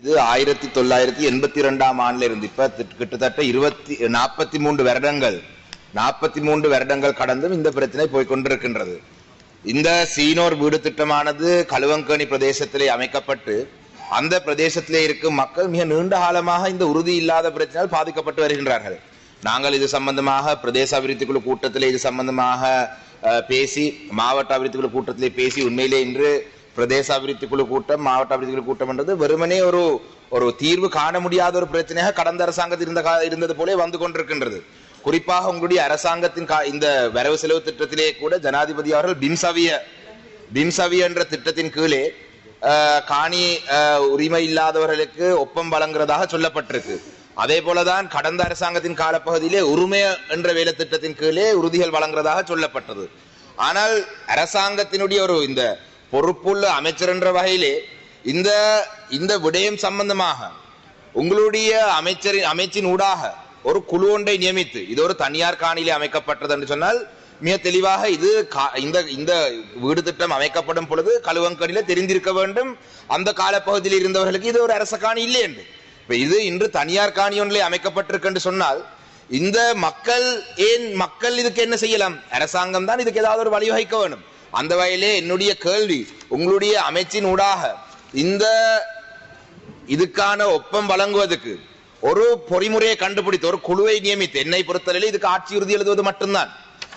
இது ஆயிரத்தி தொள்ளாயிரத்தி எண்பத்தி ரெண்டாம் ஆண்டுல இருந்து இப்ப கிட்டத்தட்ட இருபத்தி நாற்பத்தி மூன்று வருடங்கள் நாற்பத்தி மூன்று வருடங்கள் கடந்தும் இந்த பிரச்சனை போய்க்கொண்டிருக்கின்றது இந்த சீனோர் வீடு திட்டமானது கழுவங்கணி பிரதேசத்திலே அமைக்கப்பட்டு அந்த பிரதேசத்திலே இருக்கும் மக்கள் மிக நீண்ட காலமாக இந்த உறுதி இல்லாத பிரச்சனையால் பாதிக்கப்பட்டு வருகின்றார்கள். நாங்கள் இது சம்பந்தமாக பிரதேச அபிவிருத்தி குழு கூட்டத்திலே இது சம்பந்தமாக பேசி மாவட்ட அபிவிருத்தி குழு கூட்டத்திலே பேசி உண்மையிலே இன்று பிரதேச அபிவிருத்தி குழு கூட்டம் மாவட்ட அபிவிருத்தி குழு கூட்டம் என்றது வெறுமனே ஒரு ஒரு தீர்வு காண முடியாத ஒரு பிரச்சனையாக கடந்த அரசாங்கத்தில் இருந்த இருந்தது போலே வந்து கொண்டிருக்கின்றது. குறிப்பாக உங்களுடைய அரசாங்கத்தின் கா- இந்த வரவு செலவு திட்டத்திலே கூட ஜனாதிபதி அவர்கள் பிம்சவிய பிம்சவிய என்ற திட்டத்தின் கீழே காணி உரிமை இல்லாதவர்களுக்கு ஒப்பம் வழங்குறதாக சொல்லப்பட்டிருக்கு. அதே போலதான் கடந்த அரசாங்கத்தின் காலப்பகுதியிலே உரிமை என்ற வேலை திட்டத்தின் கீழே உறுதிகள் வழங்குறதாக சொல்லப்பட்டது. ஆனால் அரசாங்கத்தினுடைய ஒரு இந்த பொறுப்புள்ள அமைச்சர் என்ற வகையிலே இந்த இந்த விடயம் சம்பந்தமாக உங்களுடைய அமைச்சரின் அமைச்சின் ஊடாக ஒரு குழு ஒன்றை நியமித்து இது ஒரு தனியார் காணியிலே அமைக்கப்பட்டது என்று சொன்னால் மிக தெளிவாக இது கா- இந்த இந்த வீடு திட்டம் அமைக்கப்படும் பொழுது கழுவங்கடியில தெரிந்திருக்க வேண்டும். அந்த காலப்பகுதியில் இருந்தவர்களுக்கு இது ஒரு அரச காணி இல்லை என்று. இப்ப இது இன்று தனியார் காணி ஒன்றிலே அமைக்கப்பட்டிருக்கு என்று சொன்னால் இந்த மக்கள் ஏன் மக்கள் இதுக்கு என்ன செய்யலாம்? அரசாங்கம் தான் இதுக்கு ஏதாவது ஒரு வழிவகைக்க வேண்டும். அந்த வகையிலே என்னுடைய கேள்வி உங்களுடைய அமைச்சின் ஊடாக இந்த இதுக்கான ஒப்பம் வழங்குவதற்கு ஒரு பொறிமுறையை கண்டுபிடித்து ஒரு குழுவை நியமித்து என்னை பொறுத்தவரையில் இதுக்கு ஆட்சியுறுதி எழுதுவது மட்டும்தான்.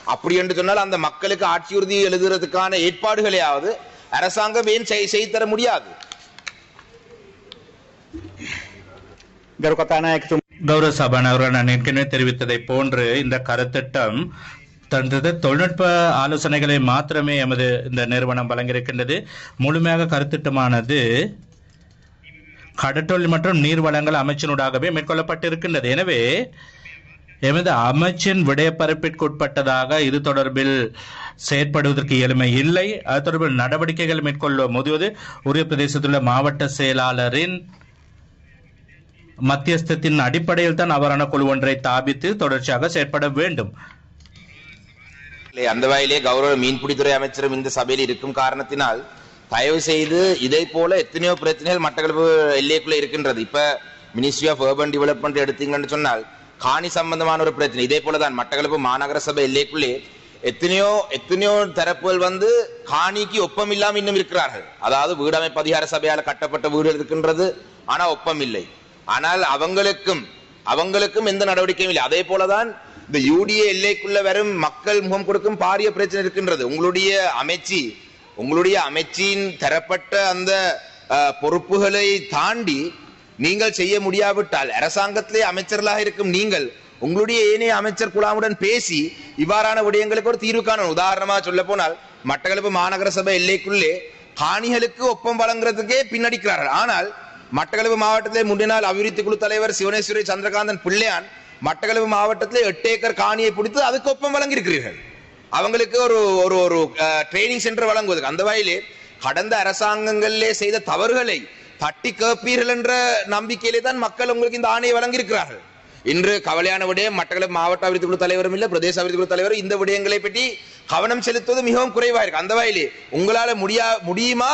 அப்படி என்று சொன்னால் அந்த மக்களுக்கு ஆட்சியுறுதி எழுதுறதுக்கான ஏற்பாடுகளையாவது அரசாங்கம் ஏன் செய்து தர முடியாது? கௌரவ சபாநாயகர் நான் ஏற்கனவே தெரிவித்ததை போன்று இந்த கருத்திட்டம் தந்தது. தொழில்நுட்ப ஆலோசனைகளை மாத்திரமே எமது இந்த நிறுவனம் வழங்கியிருக்கின்றது. முழுமையாக கருத்திட்டமானது கடற்றொழில் மற்றும் நீர் வளங்கள் அமைச்சினூடாகவே மேற்கொள்ளப்பட்டிருக்கின்றது. எனவே எமது அமைச்சின் விடயப்பரப்பிற்குட்பட்டதாக இது தொடர்பில் செயற்படுவதற்கு இயலுமை இல்லை. அது தொடர்பில் நடவடிக்கைகள் மேற்கொள்ள முதியது உரிய பிரதேசத்தில் உள்ள மாவட்ட செயலாளரின் மத்தியஸ்தத்தின் அடிப்படையில் தான் அவரான குழு ஒன்றை தாபித்து தொடர்ச்சியாக செயற்பட வேண்டும். இல்லை, அந்த வாயிலே கௌரவ மீன்பிடித்துறை அமைச்சரும் இந்த சபையில் இருக்கும் காரணத்தினால் தயவு செய்து இதை போல எத்தனையோ பிரச்சனைகள் மட்டக்களப்பு எல்லைக்குள்ள இருக்கின்றது. இப்ப மினிஸ்ட்ரி ஆஃப் urban டெவலப்மெண்ட் எடுத்தீங்கன்னு சொன்னால் காணி சம்பந்தமான ஒரு பிரச்சனை. இதே போலதான் மட்டக்களப்பு மாநகர சபை எல்லைக்குள்ளே எத்தனையோ எத்தனையோ தரப்புகள் வந்து காணிக்கு ஒப்பம் இல்லாமல் இன்னும் இருக்கிறார்கள். அதாவது வீடு அமைப்பு அதிகார சபையால் கட்டப்பட்ட வீடு இருக்கின்றது ஆனா ஒப்பம் இல்லை. ஆனால் அவங்களுக்கும் அவங்களுக்கும் எந்த நடவடிக்கையும் இல்லை. அதே போலதான் இந்த யூடிஏ எல்லைக்குள்ள வரும் மக்கள் முகம் கொடுக்கும் பாரிய பிரச்சனை இருக்கின்றது. உங்களுடைய அமைச்சி உங்களுடைய அமைச்சின் தரப்பட்ட அந்த பொறுப்புகளை தாண்டி நீங்கள் செய்ய முடியாவிட்டால் அரசாங்கத்திலே அமைச்சர்களாக இருக்கும் நீங்கள் உங்களுடைய ஏனைய அமைச்சர் குழாமுடன் பேசி இவ்வாறான விடயங்களுக்கு ஒரு தீர்வு காணணும். உதாரணமா சொல்ல போனால் மட்டக்களப்பு மாநகர சபை எல்லைக்குள்ளே காணிகளுக்கு ஒப்பம் வழங்குறதுக்கே பின்னடிக்கிறார்கள். ஆனால் மட்டக்களப்பு மாவட்டத்திலே முன்னினால் அபிவிருத்தி குழு தலைவர் சிவனேஸ்வரி சந்திரகாந்தன் பிள்ளையான் மட்டக்களப்பு மாவட்டத்தில் எட்டு ஏக்கர் காணியை பிடித்து அதுக்கு ஒப்பம் வழங்கியிருக்கிறீர்கள். அவங்களுக்கு ஒரு ஒரு ஒரு ட்ரைனிங் சென்டர் வழங்குவதற்கு. அந்த வகையிலே கடந்த அரசாங்கங்களிலே செய்த தவறுகளை தட்டி கேட்பீர்கள் என்ற நம்பிக்கையிலே தான் மக்கள் உங்களுக்கு இந்த ஆணையை வழங்கியிருக்கிறார்கள். இன்று கவலையான விடயம் மட்டக்களப்பு மாவட்ட அபிவிருத்தி குழு தலைவரும் இல்லை பிரதேச அபிவிருத்தி குழு தலைவரும் இந்த விடயங்களை பற்றி கவனம் செலுத்துவது மிகவும் குறைவாக இருக்கு. அந்த வகையிலே உங்களால் முடியா முடியுமா?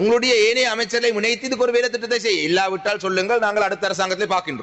உங்களுடைய ஏனைய அமைச்சர்களை முனைத்து இதுக்கு ஒரு வேலை திட்டத்தை செய்ய இல்லாவிட்டால் சொல்லுங்கள் நாங்கள் அடுத்த அரசாங்கத்தை பார்க்கின்றோம்.